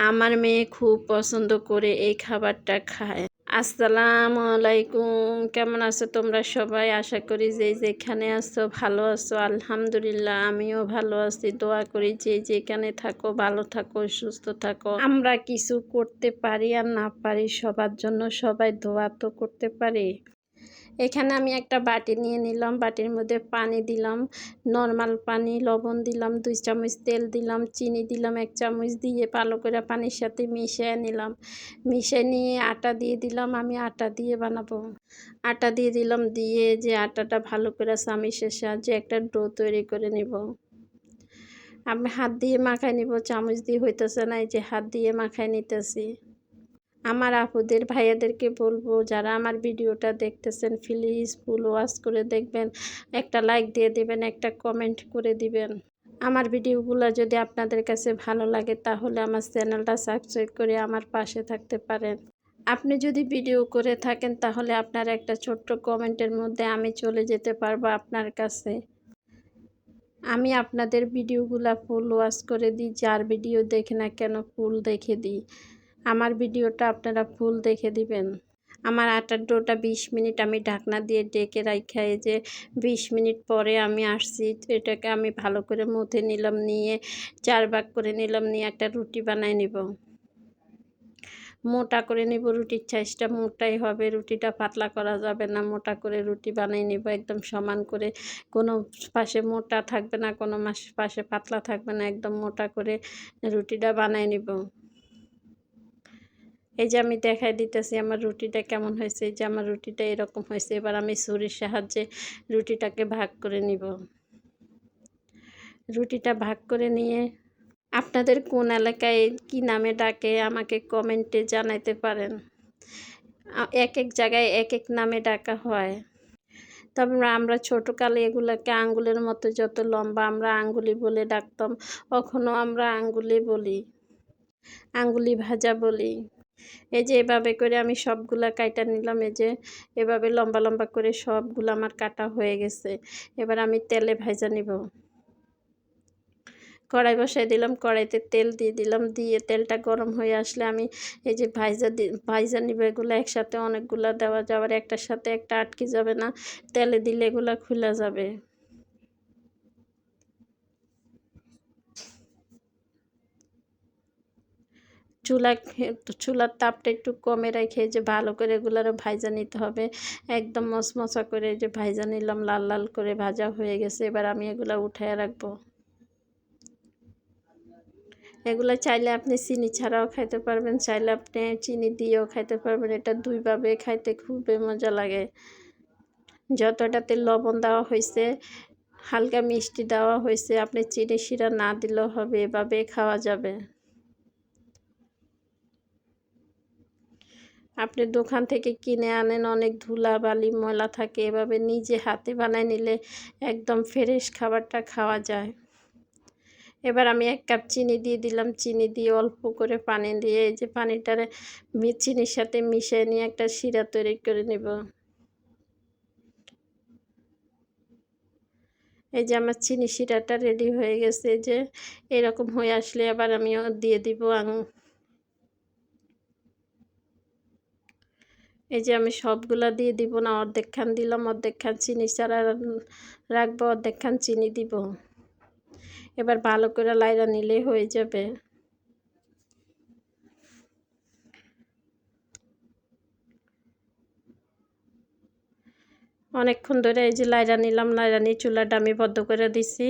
আমার মেয়ে খুব পছন্দ করে এই খাবারটা খায়। আসসালামু আলাইকুম। কেমন আছো তোমরা সবাই? আশা করি যে যেখানে আছো ভালো আছো। আলহামদুলিল্লাহ, আমিও ভালো আছি। দোয়া করি যে যেখানে থাকো, ভালো থাকো, সুস্থ থাকো। আমরা কিছু করতে পারি আর না পারি সবার জন্য সবাই দোয়া তো করতে পারি। এখানে আমি একটা বাটি নিয়ে নিলাম, বাটির মধ্যে পানি দিলাম নর্মাল পানি, লবণ দিলাম, দুই চামচ তেল দিলাম, চিনি দিলাম, এক চামচ দিয়ে ভালো করে পানির সাথে মিশিয়ে নিলাম। মিশিয়ে নিয়ে আটা দিয়ে দিলাম, আমি আটা দিয়ে বানাবো। আটা দিয়ে দিলাম, দিয়ে যে আটাটা ভালো করে চামিচের সাহায্যে একটা ডো তৈরি করে নিব। আমি হাত দিয়ে মাখাই নিব, চামচ দিয়ে হইতেছে না, এই যে হাত দিয়ে মাখাই নিতেছি। আমার আপুদের, ভাইয়াদেরকে বলব, যারা আমার ভিডিওটা দেখতেছেন প্লিজ ফুল ওয়াশ করে দেখবেন। একটা লাইক দিয়ে দিবেন, একটা কমেন্ট করে দিবেন। আমার ভিডিওগুলো যদি আপনাদের কাছে ভালো লাগে, তাহলে আমার চ্যানেলটা সাবস্ক্রাইব করে আমার পাশে থাকতে পারেন। আপনি যদি ভিডিও করে থাকেন, তাহলে আপনার একটা ছোট্ট কমেন্টের মধ্যে আমি চলে যেতে পারব আপনার কাছে। আমি আপনাদের ভিডিওগুলো ফুল ওয়াশ করে দিই, যার ভিডিও দেখে না কেন ফুল দেখে দিই। আমার ভিডিওটা আপনারা ফুল দেখে দিবেন। আমার আটার ডোটা বিশ মিনিট আমি ঢাকনা দিয়ে ডেকে রাখাই যে বিশ মিনিট পরে আমি আসছি, এটাকে আমি ভালো করে মুথে নিলাম, নিয়ে চার ভাগ করে নিলাম, নিয়ে একটা রুটি বানাই নিব। মোটা করে নিব রুটির সাইজটা মোটাই হবে, রুটিটা পাতলা করা যাবে না, মোটা করে রুটি বানিয়ে নিব, একদম সমান করে। কোনো পাশে মোটা থাকবে না, কোনো মাস পাশে পাতলা থাকবে না, একদম মোটা করে রুটিটা বানিয়ে নিব। এই যে আমি দেখাই দিতেছি আমার রুটিটা কেমন হয়েছে, এই যে আমার রুটিটা এরকম হয়েছে, এবার আমি ছুরির সাহায্যে রুটিটাকে ভাগ করে নিব। রুটিটা ভাগ করে নিয়ে আপনাদের কোন এলাকায় কি নামে ডাকে আমাকে কমেন্টে জানাইতে পারেন। এক এক জায়গায় এক এক নামে ডাকা হয়। তবে আমরা ছোটোকালে এগুলোকে আঙ্গুলের মতো যত লম্বা আমরা আঙ্গুলি বলে ডাকতাম কখনও আমরা আঙ্গুলি বলি, আঙ্গুলি ভাজা বলি। এই যে এভাবে করে আমি সবগুলা কাটা নিলাম, এই যে এভাবে লম্বা লম্বা করে সবগুলো আমার কাটা হয়ে গেছে। এবার আমি তেলে ভাজা নিব। কড়াই বসাই দিলাম, কড়াইতে তেল দিয়ে দিলাম, দিয়ে তেলটা গরম হয়ে আসলে আমি এই যে ভাইজা দি, ভাইজা নিব, এগুলো একসাথে অনেকগুলো দেওয়া যাবার একটার সাথে একটা আটকে যাবে না। তেলে দিলে এগুলো খুলে যাবে। চুলা চুলার তাপটা একটু কমে রেখে যে ভালো করে এগুলোরও ভাইজা নিতে হবে। একদম মশমশা করে যে ভাইজা নিলাম, লাল লাল করে ভাজা হয়ে গেছে, এবার আমি এগুলো উঠায় রাখব। এগুলো চাইলে আপনি চিনি ছাড়াও খাইতে পারবেন, চাইলে আপনি চিনি দিয়েও খাইতে পারবেন। এটা দুইভাবে খাইতে খুবই মজা লাগে। যতটাতে লবণ দেওয়া হয়েছে হালকা মিষ্টি দেওয়া হয়েছে আপনি চিনি শিরা না দিলেও হবে, এভাবে খাওয়া যাবে। আপনি দোকান থেকে কিনে আনেন, অনেক ধুলা বালি ময়লা থাকে, এভাবে নিজে হাতে বানায় নিলে একদম ফ্রেশ খাবারটা খাওয়া যায়। এবার আমি এক কাপ চিনি দিয়ে দিলাম। চিনি দিয়ে অল্প করে পানি দিয়ে এই যে পানিটারে চিনির সাথে মিশিয়ে নিয়ে একটা শিরা তৈরি করে নেব। এই যে আমার চিনি শিরাটা রেডি হয়ে গেছে যে এরকম হয়ে আসলে আবার আমি দিয়ে দিব এই যে আমি সবগুলা দিয়ে দিব না, অর্ধেক খান দিলাম, অর্ধেক খান চিনি ছাড়া রাখব, অর্ধেক খান চিনি দিব। এবার ভালো করে লাইরা নিলে হয়ে যাবে। অনেকক্ষণ ধরে এই যে লাইরা নিলাম, লাইরা নিয়ে চুলাটা আমি বদ্ধ করে দিছি।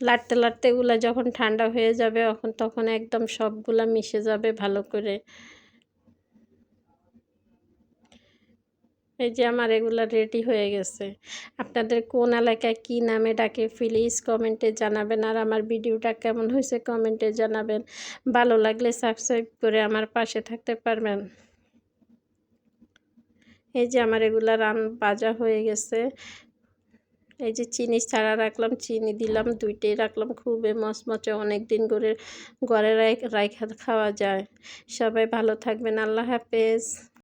লাড়তে লাড়তে এগুলো যখন ঠান্ডা হয়ে যাবে তখন তখন একদম সবগুলা মিশে যাবে ভালো করে। এই যে আমার এগুলো রেডি হয়ে গেছে। আপনাদের কোন এলাকায় কি নামে ডাকে প্লিজ কমেন্টে জানাবেন। আর আমার ভিডিওটা কেমন হয়েছে কমেন্টে জানাবেন। ভালো লাগলে সাবস্ক্রাইব করে আমার পাশে থাকতে পারবেন। এই যে আমার এগুলা রান বাজা হয়ে গেছে। এই যে চিনি ছাড়া রাখলাম, চিনি দিলাম, দুইটাই রাখলাম। খুবই মচমচে অনেক দিন করে ঘরে রাখা খাওয়া যায়। সবাই ভালো থাকবেন। আল্লাহ হাফেজ।